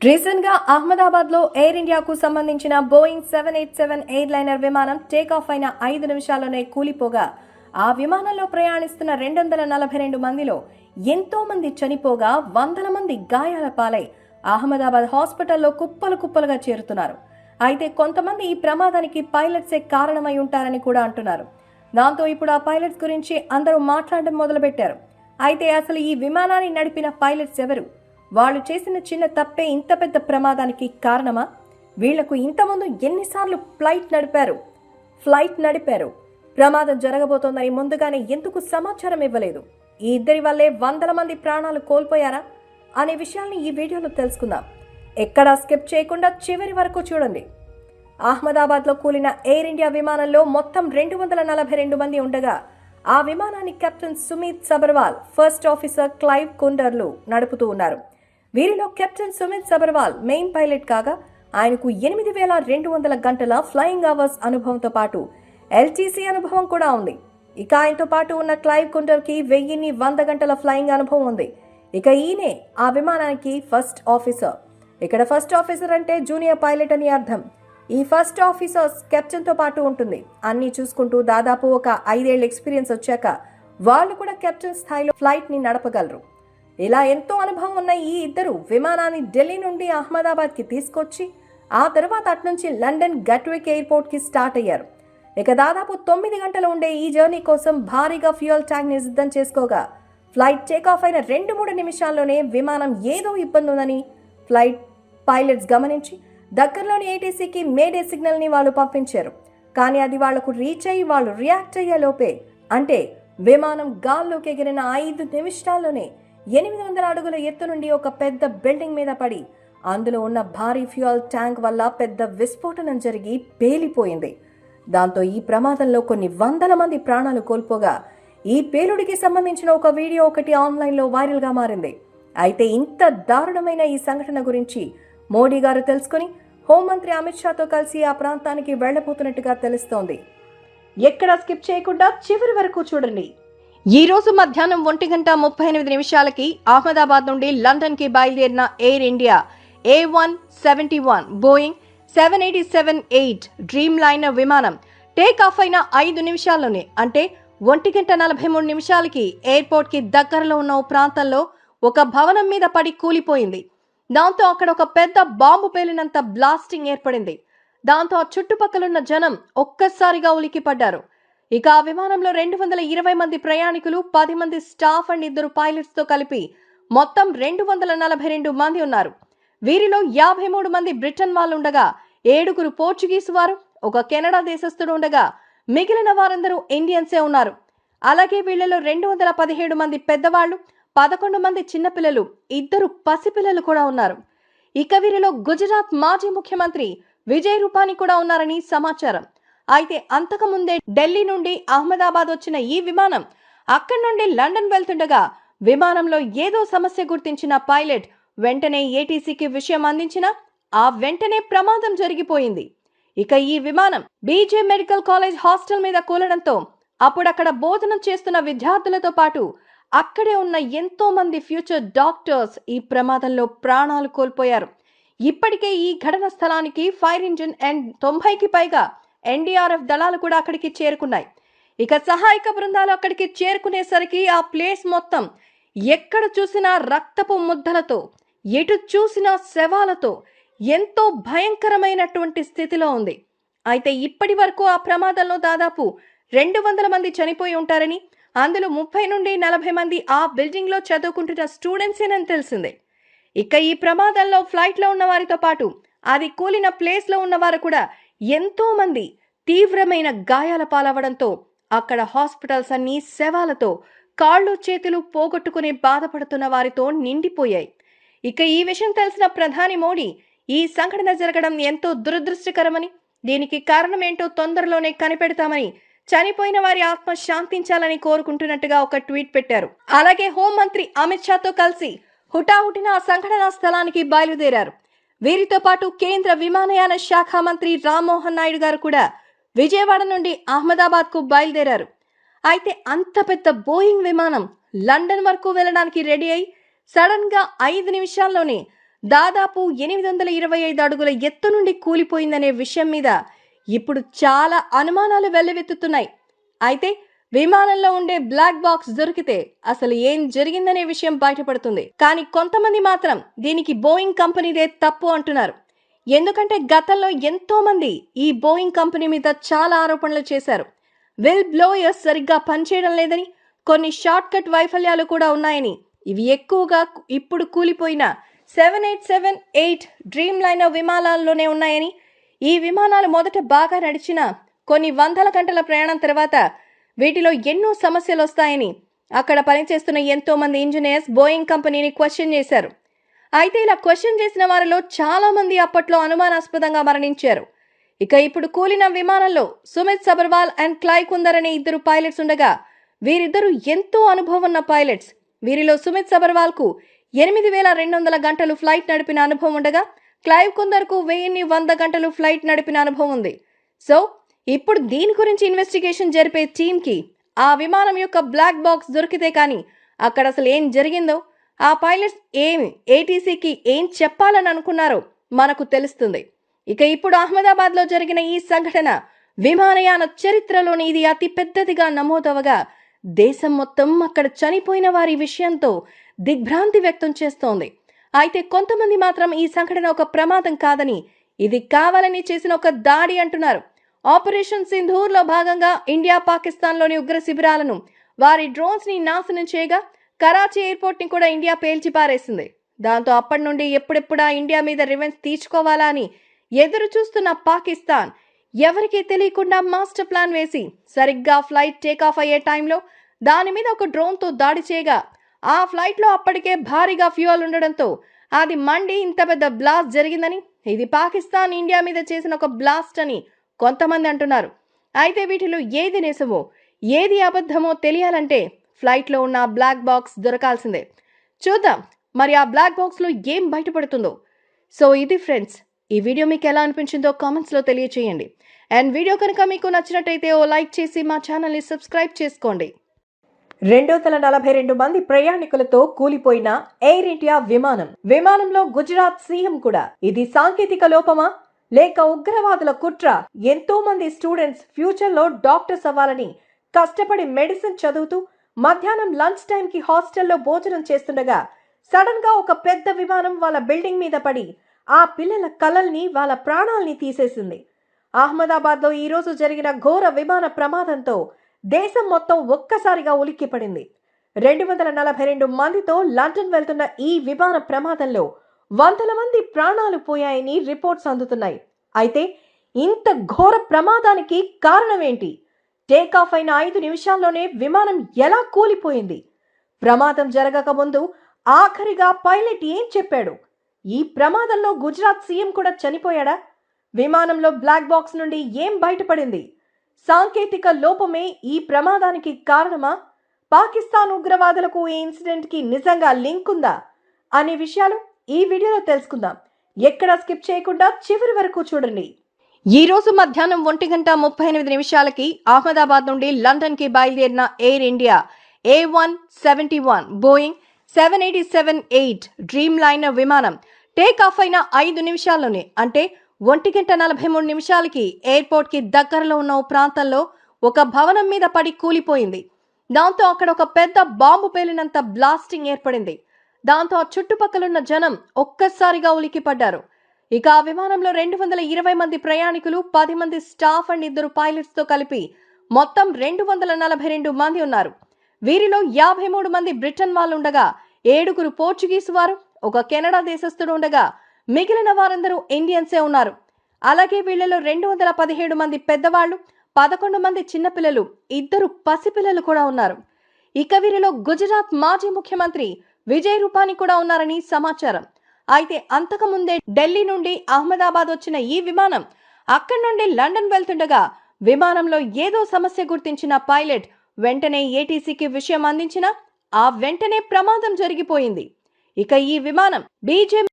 రీసెంట్గా అహ్మదాబాద్లో ఎయిర్ ఇండియాకు సంబంధించిన Boeing seven eight seven airliner విమానం టేక్ ఆఫ్ అయిన ఐదు నిమిషాల్లోనే కూలిపోగా ఆ విమానంలో ప్రయాణిస్తున్న రెండు వందల నలభై రెండు మందిలో ఎంతో మంది చనిపోగా వందల మంది గాయాల పాలై అహ్మదాబాద్ హాస్పిటల్లో కుప్పలు కుప్పలుగా చేరుతున్నారు. అయితే కొంతమంది ఈ ప్రమాదానికి పైలట్సే కారణమై ఉంటారని కూడా అంటున్నారు. దాంతో ఇప్పుడు ఆ పైలట్స్ గురించి అందరూ మాట్లాడడం మొదలుపెట్టారు. అయితే అసలు ఈ విమానాన్ని నడిపిన పైలట్స్ ఎవరు? వాళ్ళు చేసిన చిన్న తప్పే ఇంత పెద్ద ప్రమాదానికి కారణమా? వీళ్ళకు ఇంతకుముందు ఎన్నిసార్లు ఫ్లైట్ నడిపారు? ఫ్లైట్ నడిపారు. ప్రమాదం జరగబోతోందని ముందుగానే ఎందుకు సమాచారం ఇవ్వలేదు? ఈ ఇద్దరి వల్లే వందల మంది ప్రాణాలు కోల్పోయారా? అనే విషయాల్ని ఈ వీడియోలో తెలుసుకుందాం. ఎక్కడా స్కిప్ చేయకుండా చివరి వరకు చూడండి. అహ్మదాబాద్లో కూలిన ఎయిర్ ఇండియా విమానంలో మొత్తం రెండు వందల నలభై రెండు మంది ఉండగా ఆ విమానాన్ని captain Sumit Sabharwal first officer Clive కుండర్లు నడుపుతూ ఉన్నారు. వీరిలో captain Sumit Sabharwal main pilot కాగా ఆయనకు ఎనిమిది వేల రెండు వందల గంటల ఫ్లయింగ్ అవర్స్ అనుభవంతో పాటు ఎల్టీసీ అనుభవం కూడా ఉంది. ఇక ఆయనతో పాటు ఉన్న క్లైవ్ కుంటర్కి వెయ్యిన్ని వంద గంటల ఫ్లయింగ్ అనుభవం ఉంది. ఇక ఈయనే ఆ విమానానికి ఫస్ట్ ఆఫీసర్ ఇక్కడ ఫస్ట్ ఆఫీసర్ అంటే జూనియర్ పైలట్ అని అర్థం. ఈ ఫస్ట్ ఆఫీసర్స్ కెప్టెన్తో పాటు ఉంటుంది. అన్నీ చూసుకుంటూ దాదాపు ఒక ఐదేళ్ళ ఎక్స్పీరియన్స్ వచ్చాక వాళ్ళు కూడా కెప్టెన్ స్థాయిలో ఫ్లైట్ని నడపగలరు. ఇలా ఎంతో అనుభవం ఉన్న ఈ ఇద్దరు విమానాన్ని ఢిల్లీ నుండి అహ్మదాబాద్కి తీసుకొచ్చి ఆ తర్వాత అట్నుంచి లండన్ గట్విక్ ఎయిర్పోర్ట్కి స్టార్ట్ అయ్యారు. ఇక దాదాపు తొమ్మిది గంటలు ఉండే ఈ జర్నీ కోసం భారీగా ఫ్యూయల్ ట్యాంక్ని సిద్ధం చేసుకోగా ఫ్లైట్ టేక్ ఆఫ్ అయిన రెండు మూడు నిమిషాల్లోనే విమానం ఏదో ఇబ్బంది ఉందని ఫ్లైట్ పైలట్స్ గమనించి దగ్గరలోని ఏటీసీకి మేడే సిగ్నల్ని వాళ్ళు పంపించారు. కానీ అది వాళ్ళకు రీచ్ అయ్యి వాళ్ళు రియాక్ట్ అయ్యే లోపే అంటే విమానం గాల్లోకి ఎగిరిన ఐదు నిమిషాల్లోనే ఎనిమిది వందల అడుగుల ఎత్తు నుండి ఒక పెద్ద బిల్డింగ్ మీద పడి అందులో ఉన్న భారీ ఫ్యూయల్ ట్యాంక్ వల్ల పెద్ద విస్ఫోటనం జరిగి పేలిపోయింది. దాంతో ఈ ప్రమాదంలో కొన్ని వందల మంది ప్రాణాలు కోల్పోగా ఈ పేలుడికి సంబంధించిన ఒక వీడియో ఒకటి ఆన్లైన్లో వైరల్గా మారింది. అయితే ఇంత దారుణమైన ఈ సంఘటన గురించి మోడీ గారు తెలుసుకుని హోంమంత్రి అమిత్ షాతో కలిసి ఆ ప్రాంతానికి వెళ్ళబోతున్నట్టుగా తెలుస్తోంది. ఎక్కడ స్కిప్ చేయకుండా చివరి వరకు చూడండి. ఈ రోజు మధ్యాహ్నం ఒంటి గంట ముప్పై ఎనిమిది నిమిషాలకి అహ్మదాబాద్ నుండి లండన్కి బయలుదేరిన Air India A one seventy one Boeing seven eighty seven eight Dreamliner విమానం టేక్ ఆఫ్ అయిన ఐదు నిమిషాల్లోనే అంటే ఒంటి గంట నలభై మూడు నిమిషాలకి ఎయిర్పోర్ట్కి దగ్గరలో ఉన్న ఓ ప్రాంతంలో ఒక భవనం మీద పడి కూలిపోయింది. దాంతో అక్కడ ఒక పెద్ద బాంబు పేలినంత బ్లాస్టింగ్ ఏర్పడింది. దాంతో ఆ చుట్టుపక్కలున్న జనం ఒక్కసారిగా ఉలికి పడ్డారు ఇక ఆ విమానంలో రెండు వందల ఇరవై మంది ప్రయాణికులు పది మంది స్టాఫ్ అండ్ ఇద్దరు పైలట్స్తో కలిపి మొత్తం రెండు వందల నలభై రెండు మంది ఉన్నారు. వీరిలో యాభై మూడు మంది బ్రిటన్ వాళ్ళు ఉండగా ఏడుగురు పోర్చుగీస్ వారు ఒక కెనడా దేశస్థుడు ఉండగా మిగిలిన వారందరూ ఇండియన్సే ఉన్నారు. అలాగే వీళ్ళలో రెండు వందల పదిహేడు మంది పెద్దవాళ్ళు పదకొండు మంది చిన్నపిల్లలు ఇద్దరు పసిపిల్లలు కూడా ఉన్నారు. ఇక వీరిలో గుజరాత్ మాజీ ముఖ్యమంత్రి విజయ్ రూపాని కూడా ఉన్నారని సమాచారం. అయితే అంతకుముందే ఢిల్లీ నుండి అహ్మదాబాద్ వచ్చిన ఈ విమానం అక్కడి నుండి లండన్ వెళ్తుండగా విమానంలో ఏదో సమస్య గుర్తించిన పైలట్ వెంటనే ఏటీసీకి విషయం అందించిన ఆ వెంటనే ప్రమాదం జరిగిపోయింది. ఇక ఈ విమానం బీజే మెడికల్ కాలేజ్ హాస్టల్ మీద కూలడంతో అప్పుడక్కడ బోధన చేస్తున్న విద్యార్థులతో పాటు అక్కడే ఉన్న ఎంతో మంది ఫ్యూచర్ డాక్టర్స్ ఈ ప్రమాదంలో ప్రాణాలు కోల్పోయారు. ఇప్పటికే ఈ ఘటన స్థలానికి ఫైర్ ఇంజిన్ అండ్ తొంభైకి పైగా ఎన్డీఆర్ఎఫ్ దళాలు కూడా అక్కడికి చేరుకున్నాయి. ఇక సహాయక బృందాలు అక్కడికి చేరుకునేసరికి ఆ ప్లేస్ మొత్తం ఎక్కడ చూసినా రక్తపు ముద్దలతో ఎటు చూసినా శవాలతో ఎంతో భయంకరమైనటువంటి స్థితిలో ఉంది. అయితే ఇప్పటి వరకు ఆ ప్రమాదంలో దాదాపు రెండు వందల మంది చనిపోయి ఉంటారని అందులో ముప్పై నుండి నలభై మంది ఆ బిల్డింగ్లో చదువుకుంటున్న స్టూడెంట్సేనని తెలిసిందే. ఇక ఈ ప్రమాదంలో ఫ్లైట్లో ఉన్న వారితో పాటు అది కూలిన ప్లేస్లో ఉన్నవారు కూడా ఎంతోమంది తీవ్రమైన గాయాల పాలవడంతో అక్కడ హాస్పిటల్స్ అన్నీ శవాలతో కాళ్ళు చేతులు పోగొట్టుకుని బాధపడుతున్న వారితో నిండిపోయాయి. ఇక ఈ విషయం తెలిసిన ప్రధాని మోడీ ఈ సంఘటన జరగడం ఎంతో దురదృష్టకరమని దీనికి కారణమేంటో తొందరలోనే కనిపెడతామని చనిపోయిన వారి ఆత్మ శాంతించాలని కోరుకుంటున్నట్టుగా ఒక ట్వీట్ పెట్టారు. అలాగే హోంమంత్రి అమిత్ షాతో కలిసి హుటాహుటిన ఆ సంఘటనా స్థలానికి బయలుదేరారు. వీరితో పాటు కేంద్ర విమానయాన శాఖ మంత్రి రామ్మోహన్ నాయుడు గారు కూడా విజయవాడ నుండి అహ్మదాబాద్కు బయలుదేరారు. అయితే అంత పెద్ద బోయింగ్ విమానం లండన్ వరకు వెళ్ళడానికి రెడీ అయి సడన్గా ఐదు నిమిషాల్లోనే దాదాపు ఎనిమిది వందల ఇరవై ఐదు అడుగుల ఎత్తు నుండి కూలిపోయిందనే విషయం మీద ఇప్పుడు చాలా అనుమానాలు వెల్లువెత్తుతున్నాయి. అయితే విమానంలో ఉండే బ్లాక్ బాక్స్ దొరికితే అసలు ఏం జరిగిందనే విషయం బయటపడుతుంది. కానీ కొంతమంది మాత్రం దీనికి బోయింగ్ కంపెనీదే తప్పు అంటున్నారు. ఎందుకంటే గతంలో ఎంతో మంది ఈ బోయింగ్ కంపెనీ మీద చాలా ఆరోపణలు చేశారు. విల్ బ్లోయర్స్ సరిగ్గా పనిచేయడం లేదని కొన్ని షార్ట్ కట్ వైఫల్యాలు కూడా ఉన్నాయని. ఇవి ఎక్కువగా ఇప్పుడు కూలిపోయిన seven eight seven eight Dreamliner విమానాల్లోనే ఉన్నాయని. ఈ విమానాలు మొదట బాగా నడిచిన కొన్ని వందల గంటల ప్రయాణం తర్వాత వీటిలో ఎన్నో సమస్యలు వస్తాయని అక్కడ పనిచేస్తున్న ఎంతో మంది ఇంజనీర్స్ బోయింగ్ కంపెనీని క్వశ్చన్ చేశారు. అయితే ఇలా క్వశ్చన్ చేసిన వారిలో చాలా మంది అప్పట్లో అనుమానాస్పదంగా మరణించారు. ఇక ఇప్పుడు కూలిన విమానంలో సుమిత్ సబర్వాల్ అండ్ క్లై కుందర్ అనే ఇద్దరు పైలట్స్ ఉండగా వీరిద్దరూ ఎంతో అనుభవం ఉన్న పైలట్స్. వీరిలో సుమిత్ సబర్వాల్కు ఎనిమిది వేల రెండు వందల గంటలు ఫ్లైట్ నడిపిన అనుభవం ఉండగా క్లైవ్ కుందర్కు వెయ్యిన్ని వంద గంటలు ఫ్లైట్ నడిపిన అనుభవం ఉంది. సో ఇప్పుడు దీని గురించి ఇన్వెస్టిగేషన్ జరిపే టీంకి ఆ విమానం యొక్క బ్లాక్ బాక్స్ దొరికితే కానీ అక్కడ అసలు ఏం జరిగిందో ఆ పైలట్స్ ఏమి ఏటీసీకి ఏం చెప్పాలని అనుకున్నారో మనకు తెలుస్తుంది. ఇక ఇప్పుడు అహ్మదాబాద్లో జరిగిన ఈ సంఘటన విమానయాన చరిత్రలోని ఇది అతి పెద్దదిగా నమోదవగా దేశం మొత్తం అక్కడ చనిపోయిన వారి విషయంతో దిగ్భ్రాంతి వ్యక్తం చేస్తోంది. అయితే కొంతమంది మాత్రం ఈ సంఘటన ఒక ప్రమాదం కాదని ఇది కావాలని చేసిన ఒక దాడి అంటున్నారు. ఆపరేషన్ సింధూర్లో భాగంగా ఇండియా పాకిస్తాన్లోని ఉగ్ర శిబిరాలను వారి డ్రోన్స్ని నాశనం చేయగా కరాచీ ఎయిర్పోర్ట్ని కూడా ఇండియా పేల్చిపారేసింది దాంతో అప్పటి నుండి ఎప్పుడెప్పుడా ఇండియా మీద రివెంజ్ తీర్చుకోవాలా అని ఎదురు చూస్తున్న పాకిస్తాన్ ఎవరికీ తెలియకుండా మాస్టర్ ప్లాన్ వేసి సరిగ్గా ఫ్లైట్ టేక్ ఆఫ్ అయ్యే టైంలో దాని మీద ఒక డ్రోన్తో దాడి చేయగా ఆ ఫ్లైట్లో అప్పటికే భారీగా ఫ్యూయల్ ఉండడంతో అది మండి ఇంత పెద్ద బ్లాస్ట్ జరిగిందని ఇది పాకిస్తాన్ ఇండియా మీద చేసిన ఒక బ్లాస్ట్ అని కొంతమంది అంటున్నారు. అయితే వీటిలో ఏది నిజమో ఏది అబద్ధమో తెలియాలంటే ఫ్లైట్లో ఉన్న బ్లాక్ బాక్స్ దొరకాల్సిందే. చూద్దాం మరి ఆ బ్లాక్ బాక్స్లో ఏం బయటపడుతుందో. సో ఇది ఫ్రెండ్స్ ఈ వీడియో మీకు ఎలా అనిపించిందో కామెంట్స్లో తెలియచేయండి. అండ్ వీడియో కనుక మీకు నచ్చినట్టయితే ఓ లైక్ చేసి మా ఛానల్ని సబ్స్క్రైబ్ చేసుకోండి. రెండు వందల నలభై రెండు మంది ప్రయాణికులతో కూలిపోయిన ఎయిర్ ఇండియా విమానం. విమానంలో గుజరాత్ సీఎం కూడా. ఇది సాంకేతిక లోపమా? లేక ఉగ్రవాదుల కుట్ర ఎంతో మంది స్టూడెంట్స్ ఫ్యూచర్లో డాక్టర్స్ అవ్వాలని కష్టపడి మెడిసిన్ చదువుతూ మధ్యాహ్నం లంచ్ టైం కి హాస్టల్లో భోజనం చేస్తుండగా సడన్గా ఒక పెద్ద విమానం వాళ్ళ బిల్డింగ్ మీద పడి ఆ పిల్లల కలల్ని వాళ్ళ ప్రాణాల్ని తీసేసింది. అహ్మదాబాద్లో ఈరోజు జరిగిన ఘోర విమాన ప్రమాదంతో దేశం మొత్తం ఒక్కసారిగా ఉలిక్కిపడింది. రెండు వందల నలభై రెండు మందితో లండన్ వెళ్తున్న ఈ విమాన ప్రమాదంలో వందల మంది ప్రాణాలు పోయాయని రిపోర్ట్స్ అందుతున్నాయి. అయితే ఇంత ఘోర ప్రమాదానికి కారణమేంటి? టేకాఫ్ అయిన ఐదు నిమిషాల్లోనే విమానం ఎలా కూలిపోయింది? ప్రమాదం జరగక ముందు ఆఖరిగా పైలట్ ఏం చెప్పాడు? ఈ ప్రమాదంలో గుజరాత్ సీఎం కూడా చనిపోయాడా? విమానంలో బ్లాక్ బాక్స్ నుండి ఏం బయటపడింది? సాంకేతిక లోపమే ఈ ప్రమాదానికి కారణమా? పాకిస్తాన్ ఉగ్రవాదులకు ఈ ఇన్సిడెంట్కి నిజంగా లింక్ ఉందా? అనే విషయాలు ఈ వీడియోలో తెలుసుకుందాం. ఎక్కడ స్కిప్ చేయకుండా చివరి వరకు చూడండి. ఈ రోజు మధ్యాహ్నం ఒంటి గంట ముప్పై ఎనిమిది నిమిషాలకి అహ్మదాబాద్ నుండి లండన్కి బయలుదేరిన Air India A one seventy one Boeing seven eighty seven eight Dreamliner విమానం టేక్ ఆఫ్ అయిన ఐదు నిమిషాల్లోనే అంటే ఒంటి గంట నలభై మూడు నిమిషాలకి ఎయిర్పోర్ట్కి దగ్గరలో ఉన్న ఓ ప్రాంతంలో ఒక భవనం మీద పడి కూలిపోయింది. దాంతో అక్కడ ఒక పెద్ద బాంబు పేలినంత బ్లాస్టింగ్ ఏర్పడింది. దాంతో ఆ చుట్టుపక్కలున్న జనం ఒక్కసారిగా ఉలికిపడ్డారు ఇక ఆ విమానంలో రెండు వందల ఇరవై మంది ప్రయాణికులు పది మంది స్టాఫ్ అండ్ ఇద్దరు పైలట్స్తో కలిపి మొత్తం రెండు వందల నలభై రెండు మంది ఉన్నారు. వీరిలో యాభై మూడు మంది బ్రిటన్ వాళ్ళు ఉండగా ఏడుగురు పోర్చుగీస్ వారు ఒక కెనడా దేశస్థుడు ఉండగా మిగిలిన వారందరూ ఇండియన్సే ఉన్నారు. అలాగే వీళ్ళలో రెండు వందల పదిహేడు మంది పెద్దవాళ్ళు పదకొండు మంది చిన్నపిల్లలు ఇద్దరు పసిపిల్లలు కూడా ఉన్నారు. ఇక వీరిలో గుజరాత్ మాజీ ముఖ్యమంత్రి విజయ్ రూపానీ కూడా ఉన్నారని సమాచారం. అయితే అంతకుముందే ఢిల్లీ నుండి అహ్మదాబాద్ వచ్చిన ఈ విమానం అక్కడి నుండి లండన్ వెళ్తుండగా విమానంలో ఏదో సమస్య గుర్తించిన పైలట్ వెంటనే ఏటీసీకి విషయం అందించిన ఆ వెంటనే ప్రమాదం జరిగిపోయింది. ఇక ఈ విమానం బీజే